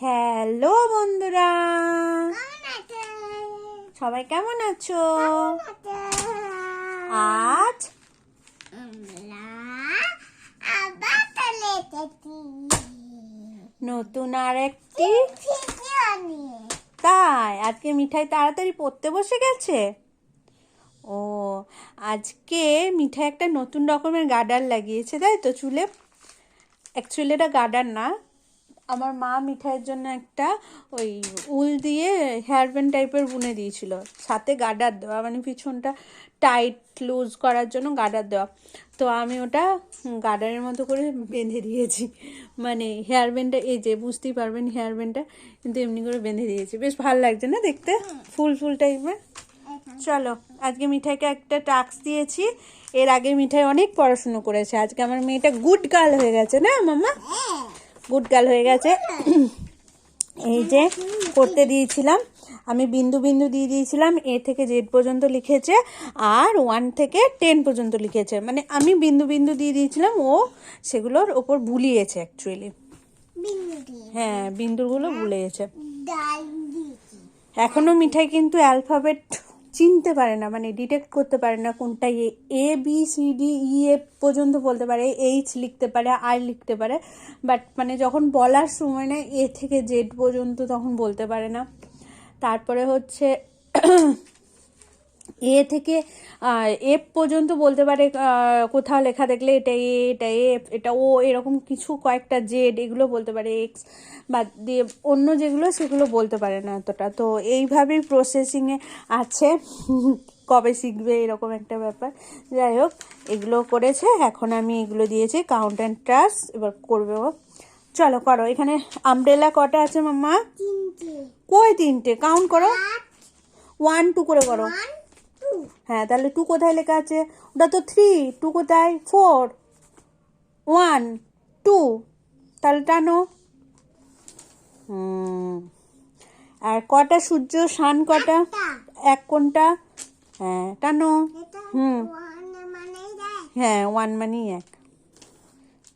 Hello বন্ধুরা। সবাই কেমন আছো? আজ নতুন আর একটি তাই, আজকে মিঠাই তাড়াতাড়ি পড়তে বসে গেছে। ও, আজকে মিঠাই একটা নতুন রকমের গার্ডার লাগিয়েছে, তাই তো চুলে? অ্যাকচুয়ালি এটা গার্ডার না। আমার মা মিঠাইয়ের জন্য একটা ওই উল দিয়ে হেয়ার ব্যান্ড টাইপের বুনে দিয়েছিল। সাথে গার্ডার দেওয়া মানে পিছনটা টাইট লুজ করার জন্য গার্ডার দেওয়া। তো আমি ওটা গার্ডারের মতো করে বেঁধে দিয়েছি। মানে হেয়ার ব্যান্ডটা এই যে বুঝতেই পারবেন হেয়ার ব্যান্ডটা কিন্তু এমনি করে বেঁধে দিয়েছি। বেশ ভালো লাগছে না দেখতে? ফুল ফুল টাইপের চলো আজকে মিঠাইকে একটা টাস্ক দিয়েছি। এর আগে মিঠাই অনেক পড়াশুনো করেছে। আজকে আমার মেয়েটা গুড গার্ল হয়ে গেছে না মামা গুড গার্ল হয়ে গেছে। এই যে করতে দিয়েছিলাম। আমি বিন্দু বিন্দু দিয়ে দিয়েছিলাম। এ থেকে জেড পর্যন্ত লিখেছে আর ওয়ান থেকে টেন পর্যন্ত লিখেছে। মানে আমি বিন্দু বিন্দু দিয়ে দিয়েছিলাম। ও সেগুলোর ওপর ভুলিয়েছে অ্যাকচুয়ালি হ্যাঁ বিন্দুগুলো বুলিয়েছে এখনও মিঠাই কিন্তু অ্যালফাবেট চিনতে পারে না মানে ডিটেক্ট করতে পারে না কোনটা A A, B, C, D, E, A পর্যন্ত বলতে পারে, এইচ লিখতে পারে আর লিখতে পারে বাট মানে যখন বলার সময় না, এ থেকে জেড পর্যন্ত তখন বলতে পারে না। তারপরে হচ্ছে এ থেকে এফ পর্যন্ত বলতে পারে কোথাও লেখা দেখলে এটা এ এটা এফ এটা ও এরকম কিছু কয়েকটা জেড এগুলো বলতে পারে এক্স বা দিয়ে অন্য যেগুলো সেগুলো বলতে পারে না এতটা। তো এইভাবেই প্রসেসিংয়ে আছে। কবে শিখবে এরকম একটা ব্যাপার। যাই হোক এগুলো করেছে এখন আমি এগুলো দিয়েছি কাউন্ট অ্যান্ড ট্রাস এবার করবে ও। চলো করো এখানে আমব্রেলা কটা আছে মাম্মা? কই তিনটে? কাউন্ট করো। ওয়ান টু করে করো। হ্যাঁ তাহলে টু কোথায় লেখা আছে? ওটা তো থ্রি টু কোথায়? ফোর ওয়ান টু তাহলে টানো। আর কটা সূর্য? শান কটা? এক কোনটা? হ্যাঁ টানো। হুম। হ্যাঁ ওয়ান মানি এক।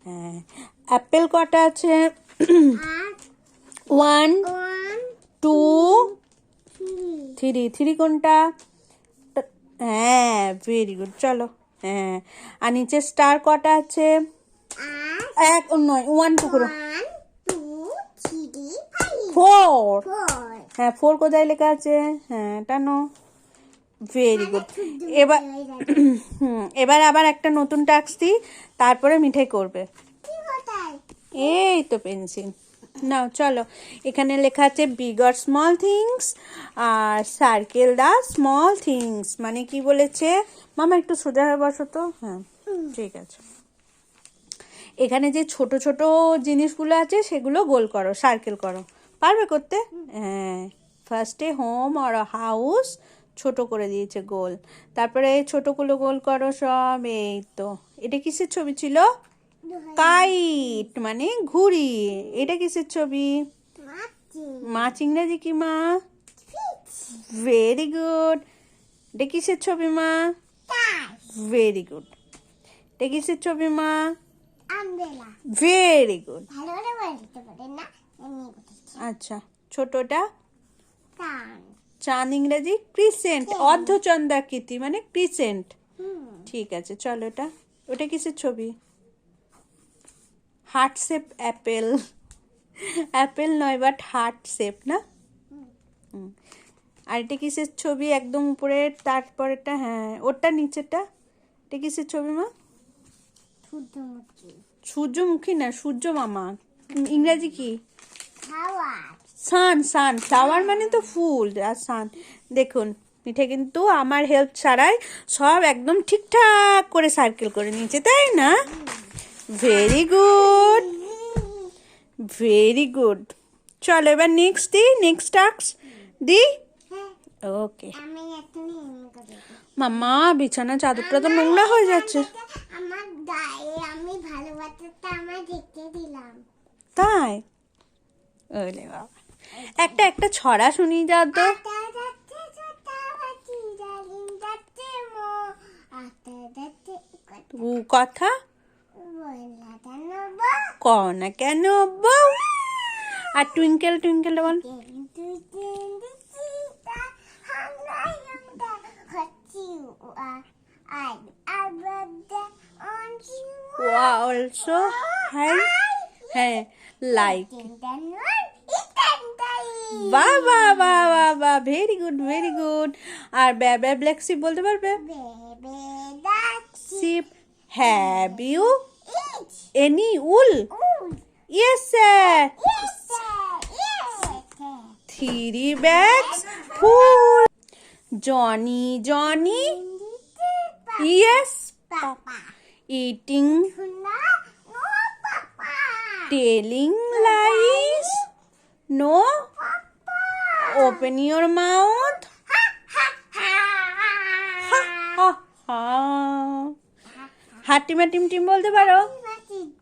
হ্যাঁ অ্যাপেল কটা আছে? ওয়ান টু থ্রি থ্রি কোনটা? হ্যাঁ ভেরি গুড চলো। হ্যাঁ আর নিচে স্টার কটা আছে? এক, নয় ওয়ান টু করে। ফোর হ্যাঁ ফোর কোথায় লেখা আছে? হ্যাঁ টানো ভেরি গুড এবার এবার আবার একটা নতুন টাস্ক দিই তারপরে মিঠাই করবে। এই তো পেন্সিল। নাও, চলো। এখানে লেখা আছে বিগার স্মল থিংস আর সার্কেল দা স্মল থিংস মানে কি বলেছে? মামা, একটু সোজা হয়ে বসো তো। হ্যাঁ ঠিক আছে। এখানে যে ছোট ছোট জিনিসগুলো আছে, সেগুলো গোল করো সার্কেল করো। পারবে করতে? হ্যাঁ। ফার্স্টে হোম আর হাউস ছোট করে দিয়েছে গোল। তারপরে ছোটগুলো গোল করো সব, এই তো। এটা কিসের ছবি ছিল? কাইট মানে ঘুড়ি। এটা কিসের ছবি? মাছ ইংরেজি কি মা? ভেরি গুড এটা কিসের ছবি মা? ভেরি গুড এটা কিসের ছবি মা? ভেরি গুড আচ্ছা ছোটটা? চাঁদ ইংরাজি ক্রিসেন্ট অর্ধচন্দ্রাকৃতি মানে ক্রিসেন্ট ঠিক আছে চলো ওটা ওটা কিসের ছবি? Heart shape apple. অ্যাপেল নয় বাট হার্ট শেপ না আর এটা কিসের ছবি একদম উপরে তারপরেটা হ্যাঁ ওটা নিচেটা এটা কিসের ছবি মা? সূর্যমুখী। না সূর্য মামা ইংরাজি কি? সান সান। ফ্লাওয়ার মানে তো ফুল আর সান। দেখুন মিঠে কিন্তু আমার হেল্প ছাড়াই সব একদম ঠিকঠাক করে সার্কেল করে নিয়েছে তাই না? ভেরি গুড ভেরি গুড চলো এবার নেক্সট দি নেক্সট টাস্ক দি। ওকে। মাম্মা বিছানা চাদরটা তো নোংরা হয়ে যাচ্ছে। আমার গায়ে আমি ভালোবাসাটা আমার রেখে দিলাম তাই ওলে বাবা একটা একটা ছড়া শুনি যা তো কথা? বললা ক না কেন বউ? আর টুইঙ্কেল টুইঙ্কেল বল। অলসো হ্যাঁ হ্যাঁ লাইক বাহ বাহ বাহ বাহ বাহ ভেরি গুড ভেরি গুড আর ব্যা ব্যা ব্ল্যাক শিপ বলতে পারবে? Sheep have you wool wool yes sir Yes, sir. Yes, sir. Three bags full Johnny Johnny yes Papa. Eating Papa. Telling lies no Papa. Open your mouth Ha, ha, ha. হাটিমা টিম টিম বলতে পারো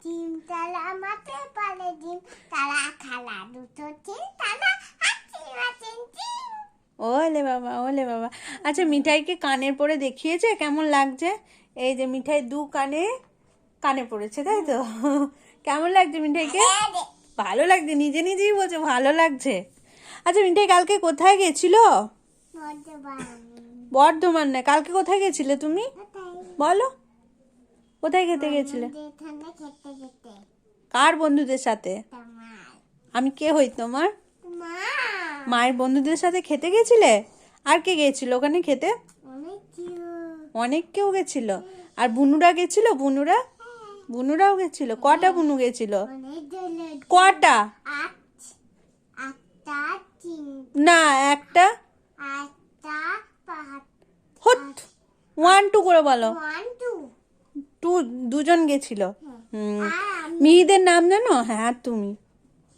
ডিম তালা মাঠে পালে ডিম তালা খালা দুটো মাটি ডিম ওলে বাবা ওলে বাবা। আচ্ছা মিঠাইকে কানের পরে দেখিয়েছে? কেমন লাগছে? এই যে মিঠাই দু কানে কানে পড়েছে তাই তো? কেমন লাগছে মিঠাইকে? ভালো লাগছে নিজে নিজেই বলছে ভালো লাগছে। আচ্ছা মিঠাই কালকে কোথায় গেছিল? বর্ধমান। না কালকে কোথায় গেছিলে তুমি? বলো। কোথায় খেতে গেছিলে? কার বন্ধুদের সাথে? আমি কে হই তোমার? মায়ের বন্ধুদের সাথে খেতে গেছিলে? আর কে গেছিল ওখানে খেতে? অনেক কেউ গেছিল। আর বুনুরা গেছিল? বুনুরা? বুনুরাও গেছিল। কটা বুনু গেছিল? কটা? না একটা। ওয়ান টু করে বলো। ওয়ান টু টু দুজন গেছিল। হুম মিহিদের নাম জানো? হ্যাঁ তুমি?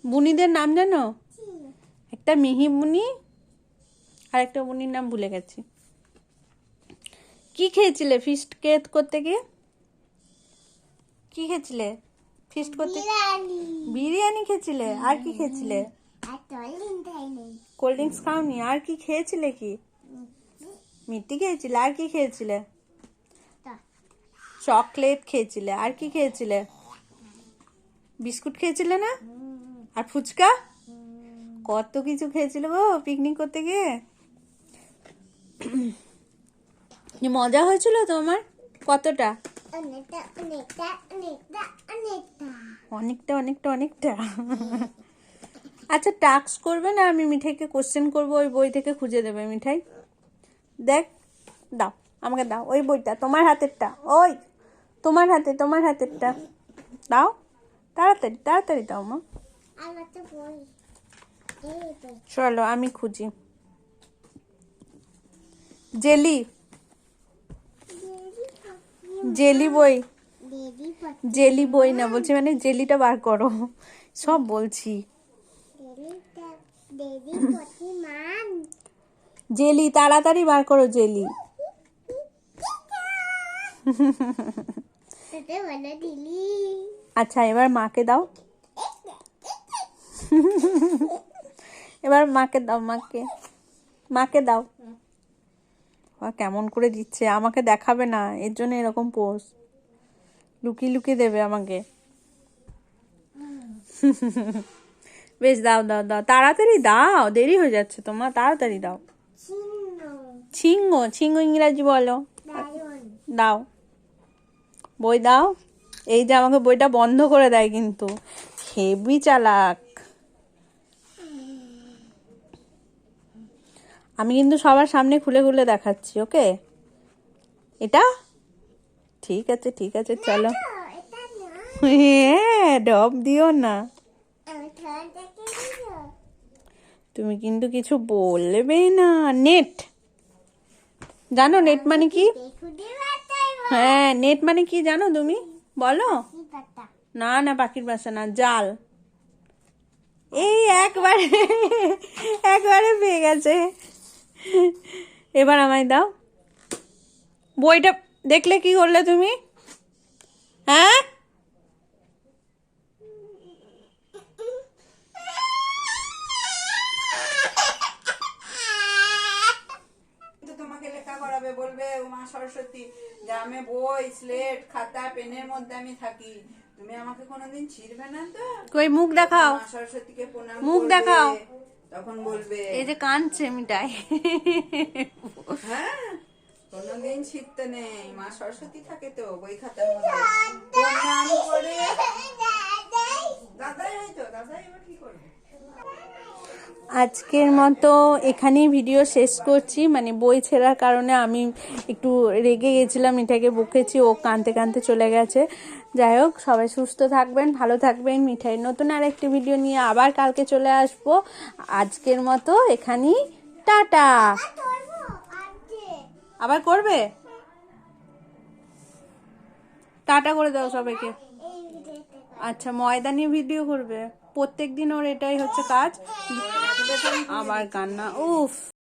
বুনিদের নাম জানো? একটা মিহি বুনি আর একটা বুনির নাম ভুলে গেছি। কি খেয়েছিলে ফিস্ট কেত করতে গিয়ে? কি খেয়েছিলে ফিস্ট করতে? বিরিয়ানি। খেয়েছিলে? আর কি খেয়েছিলে? কোল্ড ড্রিঙ্কস খাওনি? আর কি খেয়েছিলে কি? মিষ্টি খেয়েছিলে? আর কি খেয়েছিলে? চকলেট খেয়েছিলে। আর কি খেয়েছিলে? বিস্কুট খেয়েছিলে না? আর ফুচকা? কত কিছু খেয়েছিল গো পিকনিক করতে গিয়ে? কি মজা হয়েছিল তোমার? কতটা? অনেকটা অনেকটা অনেকটা অনেকটা। অনেকটা অনেকটা অনেকটা। আচ্ছা টাস্ক করবে না? আমি মিঠাইকে কোশ্চেন করব ওই বই থেকে খুঁজে দেবে মিঠাই। দেখ দাও আমাকে দাও ওই বইটা তোমার হাতেরটা ওই। তোমার হাতে, তোমার হাতেরটা। দাও। তাড়াতাড়ি তাড়াতাড়ি দাও, মা। চলো, আমি খুঁজি। জেলি। জেলি বই। জেলি বই না, বলছি মানে জেলিটা বার করো। সব বলছি। জেলি, তাড়াতাড়ি বার করো, জেলি। আচ্ছা এবার মাকে দাও। এবার মাকে দাও মাকে। মাকে দাও। কেমন করে দিচ্ছে আমাকে দেখাবে না এর জন্য এরকম পোজ। লুকিয়ে লুকিয়ে দেবে আমাকে। বেশ দাও দাও দাও। তাড়াতাড়ি দাও দেরি হয়ে যাচ্ছে তোমার তাড়াতাড়ি দাও। ছিঙ্গ ছিঙ্গ ইংরাজি বলো। দাও। বই দাও এই যে আমাকে বইটা বন্ধ করে দেয় কিন্তু হেভি চালাক আমি কিন্তু সবার সামনে খুলে খুলে দেখাচ্ছি ওকে এটা ঠিক আছে ঠিক আছে চলো হ্যাঁ ডব দিও না তুমি কিন্তু কিছু বলবে না নেট জানো নেট মানে কি হ্যাঁ নেট মানে কি জানো তুমি? বলো। না না পাখির বাসা না জাল। এই একবারে একবারে পেয়ে গেছে। এবার আমায় দাও। বইটা দেখলে কি করলে তুমি? হ্যাঁ? করাবে বলবে? উমা সরস্বতী যে আমি বই স্লেট খাতা পেনের মধ্যে আমি থাকি। তুমি আমাকে কোনোদিন ছিড়বে না তো? কই মুখ দেখাও। মা সরস্বতীকে প্রণাম মুখ দেখাও। তখন বলবে এই যে কাঁদছে মিঠাই হ্যাঁ কোনোদিন ছিড়তে নেই। মা সরস্বতী থাকে তো বই খাতার মধ্যে। প্রণাম করে। দাদাই হয়তো দাদাই এবার কি করবে? আজকের মতো এখানেই ভিডিও শেষ করছি। মানে বই ছেঁড়ার কারণে আমি একটু রেগে গেছিলাম, মিঠাইকে বকেছি, ও কানতে কানতে চলে গেছে। যাই হোক, সবাই সুস্থ থাকবেন, ভালো থাকবেন। মিঠাই নতুন আর একটি ভিডিও নিয়ে আবার কালকে চলে আসব। আজকের মতো এখানেই, টাটা! আবার করবে? টাটা করে দাও সবাইকে। আচ্ছা ময়দানি ভিডিও করবে। প্রত্যেক দিন ওর এটাই হচ্ছে কাজ। আবার কান্না উফ।